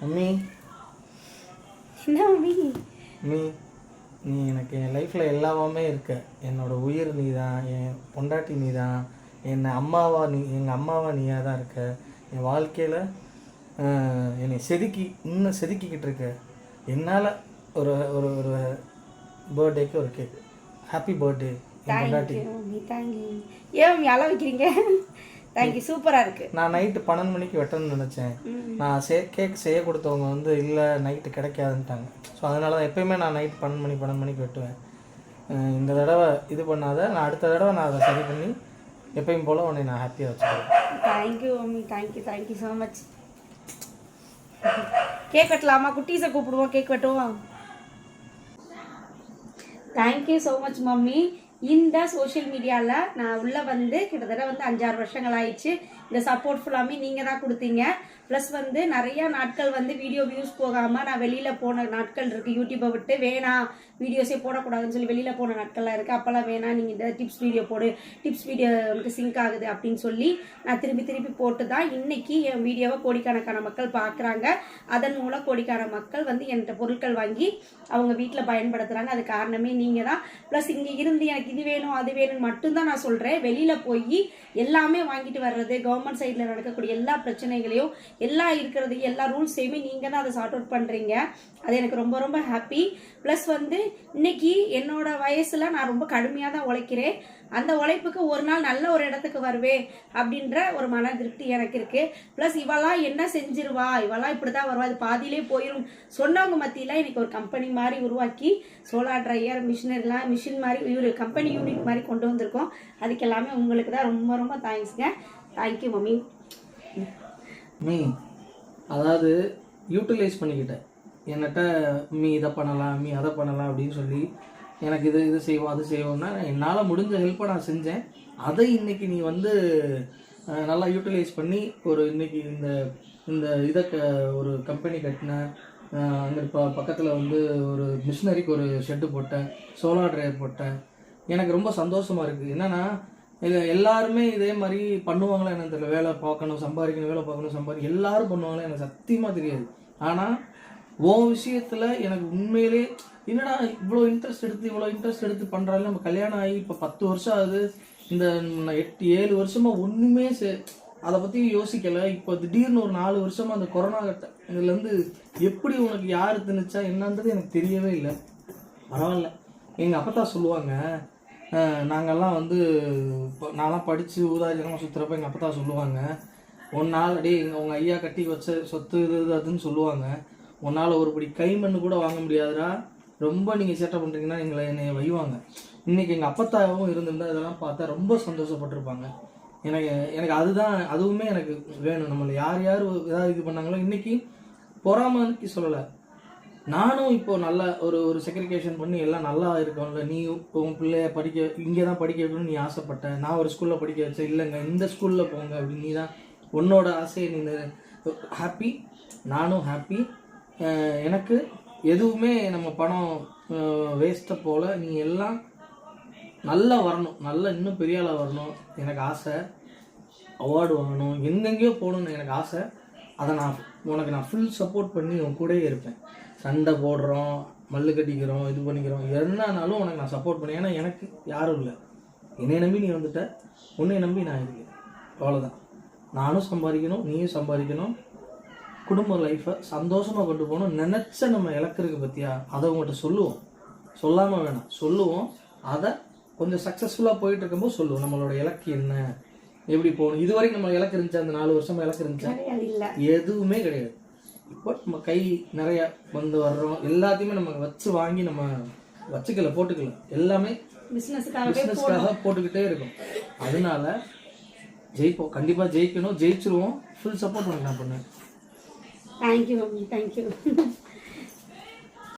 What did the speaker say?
Mummy என்ன mummy நீ நீ எனக்கு என் லைஃப்பில் எல்லாமே இருக்க. என்னோட உயிர் நீ தான் என் பொண்டாட்டி நீ தான் என்னை அம்மாவா நீ எங்கள் அம்மாவா நீயாக தான் இருக்க. என் வாழ்க்கையில் என்னை செதுக்கி இன்னும் செதுக்கிக்கிட்டு இருக்க. என்னால் ஒரு ஒரு ஒரு பர்த்டேக்கு ஒரு கேக் ஹாப்பி பர்த்டே என் பொண்டாட்டி. ஏன் அள வைக்கிறீங்க? தேங்க்யூ சூப்பராக இருக்கு. நான் நைட்டு பன்னெண்டு மணிக்கு வெட்டணும்னு நினச்சேன். நான் சே கேக் செய்ய கொடுத்தவங்க வந்து இல்லை நைட்டு கிடைக்காதுன்ட்டாங்க. ஸோ அதனால தான் எப்பயுமே நான் நைட் பன்னெண்டு மணி பன்னெண்டு மணிக்கு வெட்டுவேன். இந்த தடவை இது பண்ணாத நான் அடுத்த தடவை நான் அதை சரி பண்ணி எப்பயும் போல் உன்னை நான் ஹாப்பியாக வச்சுக்கிறேன். Thank you mummy thank you thank you so much cake வெட்டலாமா? குட்டீஸை கூப்பிடுவோம். கேக் வெட்டுவோம். Thank you so much mummy இந்த சோஷியல் மீடியாவில் நான் உள்ளே வந்து கிட்டத்தட்ட வந்து அஞ்சாறு வருஷங்கள் ஆயிடுச்சு இந்த சப்போர்ட் ஃபுல்லாமே நீங்கள் தான் கொடுத்தீங்க. ப்ளஸ் வந்து நிறையா நாட்கள் வந்து வீடியோ வியூஸ் போகாமல் நான் வெளியில் போன நாட்கள் இருக்குது யூடியூப்பை விட்டு வேணாம் வீடியோஸே போடக்கூடாதுன்னு சொல்லி வெளியில் போன நாட்கள்லாம் இருக்குது அப்போல்லாம் வேணாம் நீங்கள் இந்த டிப்ஸ் வீடியோ போடு டிப்ஸ் வீடியோ உனக்கு சிங்க் ஆகுது அப்படின்னு சொல்லி நான் திருப்பி திருப்பி போட்டு தான் இன்றைக்கி என் வீடியோவை கோடிக்கணக்கான மக்கள் பார்க்குறாங்க அதன் மூலம் கோடிக்கான மக்கள் வந்து என்கிட்ட பொருட்கள் வாங்கி அவங்க வீட்டில் பயன்படுத்துகிறாங்க அது காரணமே நீங்கள் தான். ப்ளஸ் இங்கே இருந்து எனக்கு இது வேணும் அது வேணும்னு மட்டும்தான் நான் சொல்கிறேன் வெளியில் போய் எல்லாமே வாங்கிட்டு வர்றது கவர்மெண்ட் கவர்மெண்ட் சைடில் நடக்கக்கூடிய எல்லா பிரச்சனைகளையும் எல்லா இருக்கிறது எல்லா ரூல்ஸையுமே நீங்கள் தான் அதை சார்ட் அவுட் பண்ணுறீங்க அது எனக்கு ரொம்ப ரொம்ப ஹாப்பி ப்ளஸ் வந்து இன்னைக்கு என்னோட வயசில் நான் ரொம்ப கடுமையாக தான் உழைக்கிறேன். அந்த உழைப்புக்கு ஒரு நாள் நல்ல ஒரு இடத்துக்கு வருவேன் அப்படின்ற ஒரு மன திருப்தி எனக்கு இருக்குது ப்ளஸ் இவெல்லாம் என்ன செஞ்சிருவா? இவெல்லாம் இப்படி தான் வருவா. அது பாதியிலே போயிடும் சொன்னவங்க மத்தியில் இன்னைக்கு ஒரு கம்பெனி மாதிரி உருவாக்கி சோலார் ட்ரையர் மிஷினரிலாம் மிஷின் மாதிரி ஒரு கம்பெனி யூனிட் மாதிரி கொண்டு வந்திருக்கோம். அதுக்கு எல்லாமே உங்களுக்கு தான் ரொம்ப ரொம்ப தேங்க்ஸ்ங்க தேங்க்யூ மம்மி மீ அதாவது யூட்டிலைஸ் பண்ணிக்கிட்டேன் என்னட்ட மீ இதை பண்ணலாம் மீ அதை பண்ணலாம் அப்படின்னு சொல்லி எனக்கு இது இது செய்வோம் அது செய்வோம்னா என்னால் முடிஞ்ச ஹெல்ப்பை நான் செஞ்சேன். அதை இன்னைக்கு நீ வந்து நல்லா யூட்டிலைஸ் பண்ணி ஒரு இன்னைக்கு இந்த இந்த இதை க ஒரு கம்பெனி கட்டினேன் அங்கே இப்போ பக்கத்தில் வந்து ஒரு மிஷினரிக்கு ஒரு ஷெட்டு போட்டேன் சோலார் ட்ரைவர் போட்டேன். எனக்கு ரொம்ப சந்தோஷமாக இருக்குது என்னென்னா இது எல்லாருமே இதே மாதிரி பண்ணுவாங்களா என்னன்னு தெரியல. வேலை பார்க்கணும் சம்பாதிக்கணும் வேலை பார்க்கணும் சம்பாதிக்கணும். எல்லாரும் பண்ணுவாங்களா எனக்கு சத்தியமாக தெரியாது. ஆனால் உன் விஷயத்தில் எனக்கு உண்மையிலே என்னடா இவ்வளோ இன்ட்ரெஸ்ட் எடுத்து இவ்வளோ இன்ட்ரெஸ்ட் எடுத்து பண்ணுறாங்க நம்ம கல்யாணம் ஆகி இப்போ பத்து வருஷம் ஆகுது. இந்த எட்டு ஏழு வருஷமாக ஒன்றுமே சே அதை பற்றி யோசிக்கலை. இப்போ திடீர்னு ஒரு நாலு வருஷமாக அந்த கொரோனா கட்ட இதுலேருந்து எப்படி உனக்கு யார் திணிச்சா என்னன்றது எனக்கு தெரியவே இல்லை. பரவாயில்ல. எங்கள் அப்பத்தா சொல்லுவாங்க நாங்கள்லாம் வந்து இப்போ நான்லாம் படித்து ஊதாரிகமாக சுற்றுறப்ப எங்கள் அப்பத்தா சொல்லுவாங்க. ஒன்னால் டேய் எங்கள் உங்கள் ஐயா கட்டி வச்ச சொத்து இது இது அதுன்னு சொல்லுவாங்க. உன்னால் ஒருபடி கைமண் கூட வாங்க முடியாதுடா. ரொம்ப நீங்கள் சேட்டை பண்ணுறீங்கன்னா எங்களை என்னை வைவாங்க. இன்றைக்கி எங்கள் அப்பத்தாவும் இருந்திருந்தா இதெல்லாம் பார்த்தா ரொம்ப சந்தோஷப்பட்டிருப்பாங்க. எனக்கு எனக்கு அதுதான் அதுவுமே எனக்கு வேணும். நம்மளை யார் யார் ஏதாவது இது பண்ணாங்களோ இன்றைக்கி பொறாமைக்கு சொல்லலை. நானும் இப்போ நல்லா ஒரு ஒரு செக்ரிகேஷன் பண்ணி எல்லாம் நல்லா இருக்கோம்ல நீ உன் பிள்ளைய படிக்க இங்கே தான் படிக்க வைக்கணும்னு நீ ஆசைப்பட்ட. நான் ஒரு ஸ்கூலில் படிக்க வச்சேன். இல்லைங்க இந்த ஸ்கூலில் போங்க அப்படின்னு நீ தான் உன்னோட ஆசையை நீ ஹாப்பி நானும் ஹாப்பி எனக்கு எதுவுமே நம்ம பணம் வேஸ்ட்டை போல் நீ எல்லாம் நல்லா வரணும். நல்லா இன்னும் பெரிய ஆளாக வரணும் எனக்கு ஆசை. அவார்டு வாங்கணும் எங்கெங்கேயோ போகணும்னு எனக்கு ஆசை. அதை நான் உனக்கு நான் ஃபுல் சப்போர்ட் பண்ணி உன் கூடயே இருப்பேன். சண்டை போடுறோம் மல்லு கட்டிக்கிறோம் இது பண்ணிக்கிறோம். என்னன்னாலும் உனக்கு நான் சப்போர்ட் பண்ணேன் ஏன்னா எனக்கு யாரும் இல்லை. என்னை நம்பி நீ வந்துட்ட உன்னை நம்பி நான் இருக்கேன். அவ்வளோதான் நானும் சம்பாதிக்கணும் நீயும் சம்பாதிக்கணும். குடும்ப லைஃப்பை சந்தோஷமாக கொண்டு போகணும். நினச்ச நம்ம இலக்கிற்கு பற்றியா அதை உங்கள்கிட்ட சொல்லுவோம். சொல்லாமல் வேணாம். சொல்லுவோம். அதை கொஞ்சம் சக்ஸஸ்ஃபுல்லாக போயிட்டு இருக்கும்போது சொல்லுவோம். நம்மளோட இலக்கு என்ன? எப்படி போகணும்? இது வரைக்கும் நம்ம இலக்கு இருந்துச்சா? அந்த நாலு வருஷமா இலக்கு இருந்துச்சா? எதுவுமே கிடையாது. இப்போ நம்ம கை நிறைய வந்து வர்றோம். எல்லாத்தையுமே நம்ம வச்சு வாங்கி நம்ம வச்சுக்கல போட்டுக்கல. எல்லாமே பிஸ்னஸ்க்காக போட்டுக்கிட்டே இருக்கும். அதனால ஜெயிப்போம். கண்டிப்பாக ஜெயிக்கணும். ஜெயிச்சிருவோம். ஃபுல் சப்போர்ட் நான் பண்ணுவேன் தேங்க்யூ தேங்க்யூ